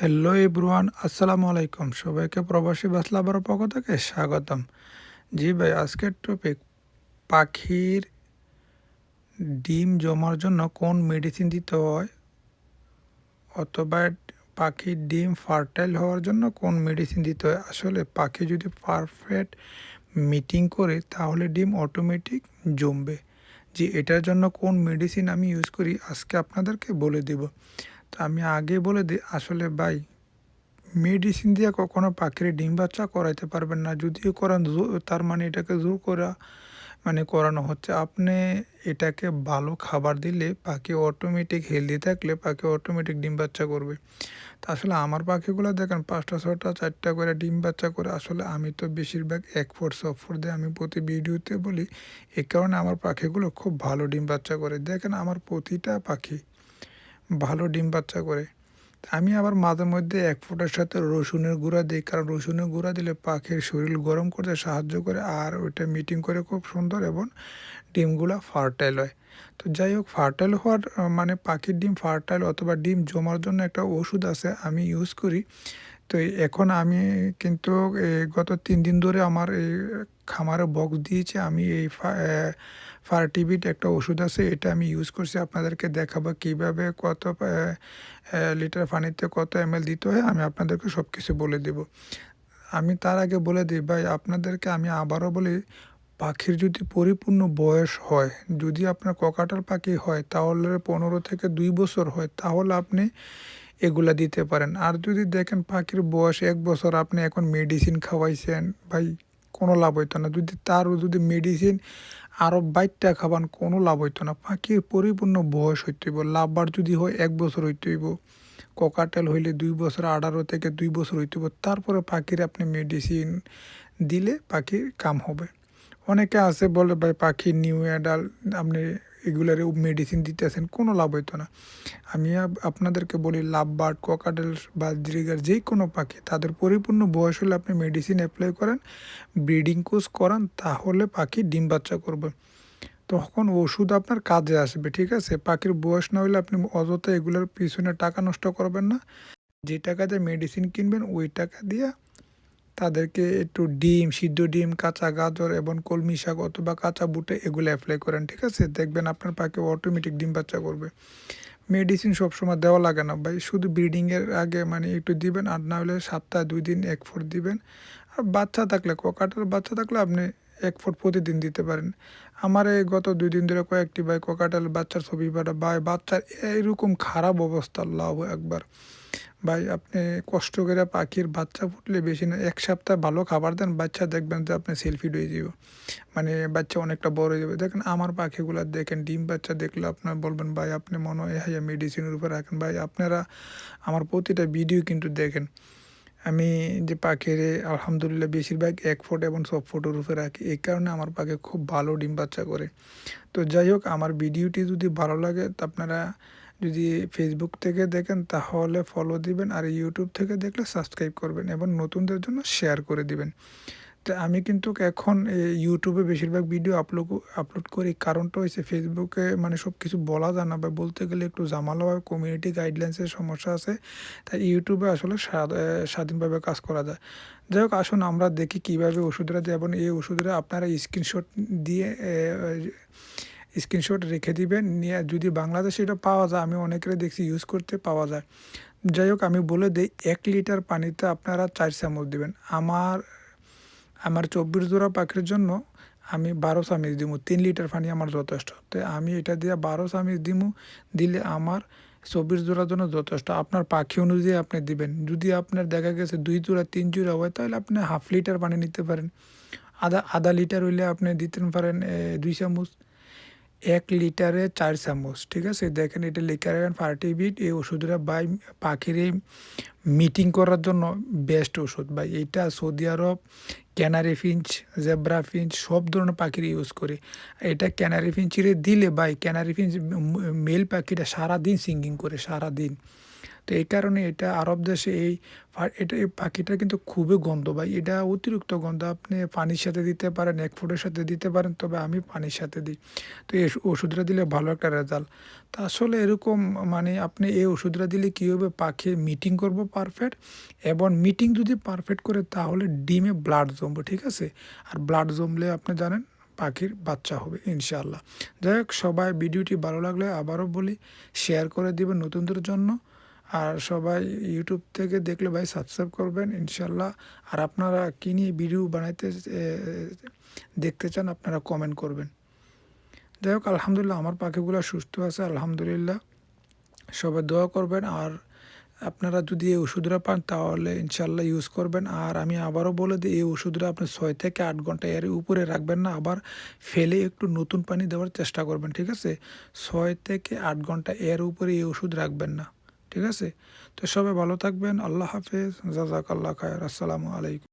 Hello everyone, আসসালামু আলাইকুম। সবাইকে প্রবাসী বাসলাবার পক্ষ থেকে স্বাগতম। জি ভাই, আজকের টপিক পাখির ডিম জমার জন্য কোন মেডিসিন দিতে হয় অথবা পাখির ডিম ফার্টাইল হওয়ার জন্য কোন মেডিসিন দিতে হয়? আসলে পাখি যদি পারফেক্ট মিটিং করে, তাহলে ডিম অটোমেটিক জমবে। জি, এটার জন্য কোন মেডিসিন আমি ইউজ করি? আজকে আপনাদেরকে বলে দেব। তো আমি আগে বলে দিই আসলে ভাই মেডিসিন দিয়ে কখনো পাখির ডিম বাচ্চা করাইতে পারবেন না। যদিও করান তার মানে এটাকে জোর করা মানে করানো হচ্ছে। আপনি এটাকে ভালো খাবার দিলে পাখি অটোমেটিক হেলদি থাকলে পাখি অটোমেটিক ডিম বাচ্চা করবে। তা আসলে আমার পাখিগুলো দেখেন, পাঁচটা ছটা চারটা করে ডিম বাচ্চা করে, আসলে আমি তো বেশিরভাগ এক ফোর সব ফোর দিয়ে আমি প্রতি ভিডিওতে বলি, এ কারণে আমার পাখিগুলো খুব ভালো ডিম বাচ্চা করে। দেখেন আমার প্রতিটা পাখি ভালো ডিম বাচ্চা করে। আমি আবার মাঝে মধ্যে এক ফোঁটার সাথে রসুনের গুঁড়া দিই, কারণ রসুনের গুঁড়া দিলে পাখির শরীর গরম করতে সাহায্য করে আর ওইটা মিটিং করে খুব সুন্দর এবং ডিমগুলো ফার্টাইল হয়। তো যাই হোক, ফার্টাইল হওয়ার মানে পাখির ডিম ফার্টাইল অথবা ডিম জমার জন্য একটা ওষুধ আছে, আমি ইউজ করি। তো এখন আমি কিন্তু গত তিন দিন ধরে আমার এই খামারে বক্স দিয়েছে। আমি এই ফার্টিবিট একটা ওষুধ আছে, এটা আমি ইউজ করছি। আপনাদেরকে দেখাবো কীভাবে কত লিটার পানিতে কত এম এল দিতে হয়, আমি আপনাদেরকে সব কিছু বলে দেব। আমি তার আগে বলে দিই, ভাই, আপনাদেরকে আমি আবারও বলি, পাখির যদি পরিপূর্ণ বয়স হয়, যদি আপনার ককাটার পাখি হয়, তাহলে পনেরো থেকে দুই বছর হয়, তাহলে আপনি এগুলা দিতে পারেন। আর যদি দেখেন পাখির বয়স এক বছর, আপনি এখন মেডিসিন খাওয়াইছেন, ভাই, কোনো লাভ হইতো না। যদি তারও যদি মেডিসিন আরও বাইরটা খাবান, কোনো লাভ হইতো না। পাখির পরিপূর্ণ বয়স হইতে হইব লাভবার যদি হয় এক বছর হইতে হইব ককাটেল হইলে দুই বছর আঠারো থেকে দুই বছর হইতে হইব, তারপরে পাখির আপনি মেডিসিন দিলে পাখির কাম হবে। অনেকে আছে বলে, ভাই, পাখি নিউ অ্যাডাল আপনি এগুলারে মেডিসিন দিতেছেন, কোনো লাভ হইতো না। আমি আপনাদেরকে বলি, লাভ বার্ড ককাডেল বা জিরিগার যে কোনো পাখি, তাদের পরিপূর্ণ বয়স হলে আপনি মেডিসিন অ্যাপ্লাই করেন ব্রিডিং কোর্স করান, তাহলে পাখি ডিম বাচ্চা করবে। তখন ওষুধ আপনার কাজে আসবে, ঠিক আছে? পাখির বয়স না হলে আপনি অযথা এগুলোর পিছনে টাকা নষ্ট করবেন না। যে টাকা দিয়ে মেডিসিন কিনবেন, ওই টাকা দিয়ে তাদেরকে একটু ডিম, সিদ্ধ ডিম, কাঁচা গাজর এবং কলমি শাক অথবা কাঁচা বুটে এগুলো অ্যাপ্লাই করেন, ঠিক আছে? দেখবেন আপনার পাখি অটোমেটিক ডিম বাচ্চা করবে। মেডিসিন সবসময় দেওয়া লাগে না ভাই, শুধু ব্রিডিংয়ের আগে মানে একটু দিবেন আর না হলে সপ্তাহে দুই দিন এক ফোর দিবেন। আর বাচ্চা থাকলে, ককাটার বাচ্চা থাকলে আপনি এক ফুট প্রতিদিন দিতে পারেন। আমার এই গত দুই দিন ধরে কয়েকটি ভাই কোকাটাল বাচ্চার ছবি পাঠা ভাই বাচ্চার এইরকম খারাপ অবস্থা লাভ একবার ভাই, আপনি কষ্ট করে পাখির বাচ্চা ফুটলে বেশি না, এক সপ্তাহ ভালো খাবার দেন, বাচ্চা দেখবেন যে আপনি সেলফি হয়ে যাব মানে বাচ্চা অনেকটা বড় হয়ে যাবে। দেখেন আমার পাখিগুলো দেখেন, ডিম বাচ্চা দেখলে আপনার বলবেন, ভাই, আপনি মনে হয় হ্যাঁ মেডিসিনের উপর রাখেন। ভাই, আপনারা আমার প্রতিটা ভিডিও কিন্তু দেখেন। আমি যে পাখির আলহামদুলিল্লাহ বেশিরভাগ এক ফুট এবং সব ফুটের উপরে রাখি। এই কারণে আমার পাখি খুব ভালো ডিম বাচ্চা করে। তো যাই হোক, আমার ভিডিওটি যদি ভালো লাগে, তো আপনারা যদি ফেসবুক থেকে দেখেন, তাহলে ফলো দিবেন আর ইউটিউব থেকে দেখলে সাবস্ক্রাইব করবেন এবং নতুনদের জন্য শেয়ার করে দিবেন। তো আমি কিন্তু এখন ইউটিউবে বেশিরভাগ ভিডিও আপলোড আপলোড করি। কারণটা হয়েছে ফেসবুকে মানে সব কিছু বলা যায় না বা বলতে গেলে একটু জামালা হয় কমিউনিটি গাইডলাইন্সের সমস্যা আছে। তাই ইউটিউবে আসলে স্বাধীনভাবে কাজ করা যায়। যাই হোক, আসুন আমরা দেখি কীভাবে ওষুধরা দেয় এবং এই ওষুধরা আপনারা স্ক্রিনশট দিয়ে স্ক্রিনশট রেখে দিবেন, নিয়ে যদি বাংলাদেশে এটা পাওয়া যায়, আমি অনেকের দেখছি ইউজ করতে পাওয়া যায়। যাই হোক, আমি বলে দিই, এক লিটার পানিতে আপনারা চার চামচ দিবেন। আমার আমার চব্বিশ জোড়া পাখির জন্য আমি বারো চামিচ দিব তিন লিটার পানি আমার যথেষ্ট। তো আমি এটা দিয়ে বারো চামিচ দিমু, দিলে আমার চব্বিশ জোড়ার জন্য যথেষ্ট। আপনার পাখি অনুযায়ী আপনি দিবেন। যদি আপনার দেখা গেছে দুই জোড়া, তিন জোড়া হয়, তাহলে আপনি হাফ লিটার পানি নিতে পারেন। আধা আধা লিটার হইলে আপনি দিতে পারেন দুই চামচ। এক লিটারে চার চামচ, ঠিক আছে? দেখেন এটা লেখা রাখেন ফার্টি বিট, এই ওষুধটা বাই পাখির এই মিটিং করার জন্য বেস্ট ওষুধ। বা এটা সৌদি আরব, ক্যানারি ফিঞ্চ, জেব্রা ফিঞ্চ, সব ধরনের পাখির ইউজ করে। এটা ক্যানারি ফিঞ্চিরে দিলে বাই ক্যানারি ফিঞ্চ মেল পাখিটা সারাদিন সিঙ্গিং করে, সারাদিন। তো এই কারণে এটা আরব দেশে এই এটা এই পাখিটা কিন্তু খুবই গন্ধ ভাই। এটা অতিরিক্ত গন্ধ। আপনি পানির সাথে দিতে পারেন, এক ফুটের সাথে দিতে পারেন, তবে আমি পানির সাথে দিই। তো এই ওষুধটা দিলে ভালো একটা রেজাল্ট তা আসলে এরকম মানে আপনি এই ওষুধটা দিলে কী হবে? পাখি মিটিং করব পারফেক্ট এবং মিটিং যদি পারফেক্ট করে তাহলে ডিমে ব্লাড জমবে, ঠিক আছে? আর ব্লাড জমলে আপনি জানেন পাখির বাচ্চা হবে, ইনশাআল্লাহ। যাই হোক, সবাই ভিডিওটি ভালো লাগলে আবারও বলি শেয়ার করে দিবেন নতুনদের জন্য। আর সবাই ইউটিউব থেকে দেখলে ভাই সাবস্ক্রাইব করবেন, ইনশাল্লাহ। আর আপনারা কী নিয়ে ভিডিও বানাইতে দেখতে চান, আপনারা কমেন্ট করবেন। যাই হোক, আলহামদুলিল্লাহ আমার পাখিগুলো সুস্থ আছে, আলহামদুলিল্লাহ। সবাই দোয়া করবেন, আর আপনারা যদি এই ওষুধটা পান, তাহলে ইনশাল্লাহ ইউজ করবেন। আর আমি আবারও বলে দিই, এই ওষুধটা আপনি ছয় থেকে আট ঘণ্টা এর উপরে রাখবেন না, আবার ফেলে একটু নতুন পানি দেওয়ার চেষ্টা করবেন, ঠিক আছে? ছয় থেকে আট ঘণ্টা এর উপরে এই ওষুধ রাখবেন না। ঠিক আছে? তো সবাই ভালো থাকবেন আল্লাহ হাফেজ জাজাক আল্লাহ খায়ের আসসালামু আলাইকুম।